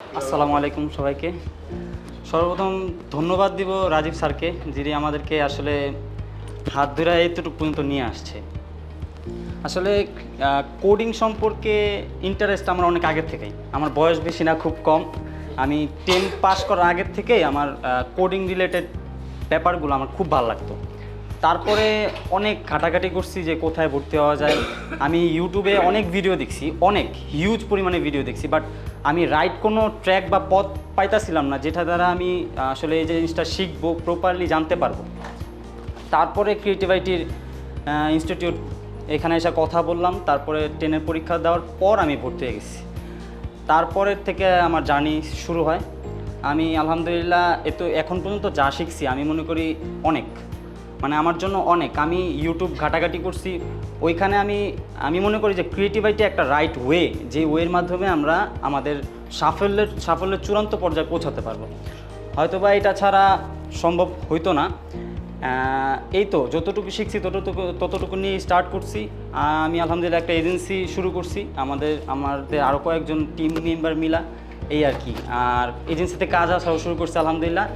আসসালামু আলাইকুম সবাইকে। সর্বপ্রথম ধন্যবাদ দিব রাজীব স্যারকে, যিনি আমাদেরকে আসলে হাত ধরে এতটুকু পর্যন্ত নিয়ে আসছে। আসলে কোডিং সম্পর্কে ইন্টারেস্ট আমার অনেক আগের থেকেই। আমার বয়স বেশি না, খুব কম। আমি টেন পাস করার আগের থেকেই আমার কোডিং রিলেটেড ব্যাপারগুলো আমার খুব ভালো লাগতো। তারপরে অনেক ঘাটাঘাটি করছি যে কোথায় ভর্তি হওয়া যায়। আমি ইউটিউবে অনেক ভিডিও দেখছি, অনেক হিউজ পরিমাণে ভিডিও দেখছি বাট আমি রাইট কোনো ট্র্যাক বা পথ পাইতাছিলাম না, যেটা দ্বারা আমি আসলে এই জিনিসটা শিখব প্রপারলি জানতে পারব। তারপরে ক্রিয়েটিভিটির ইনস্টিটিউট এখানে এসে কথা বললাম, তারপরে টেনের পরীক্ষা দেওয়ার পর আমি ভর্তি হয়ে গেছি। তারপরের থেকে আমার জার্নি শুরু হয়। আমি আলহামদুলিল্লাহ, এত, এখন পর্যন্ত যা শিখছি, আমি মনে করি অনেক। মানে আমার জন্য অনেক। আমি ইউটিউব ঘাটাঘাটি করছি। ওইখানে আমি আমি মনে করি যে ক্রিয়েটিভিটি একটা রাইট ওয়ে যে ওয়ের মাধ্যমে আমরা আমাদের সাফল্যের সাফল্যের চূড়ান্ত পর্যায়ে পৌঁছাতে পারব। হয়তো বা এটা ছাড়া সম্ভব হইতো না। এই তো, যতটুকু শিখছি ততটুকু ততটুকু নিয়ে স্টার্ট করছি। আমি আলহামদুলিল্লাহ একটা এজেন্সি শুরু করছি। আমাদের আমাদের আরও কয়েকজন টিম মেম্বার মিলা, এই আর কি। আর এজেন্সিতে কাজ আসা শুরু করছি, আলহামদুলিল্লাহ।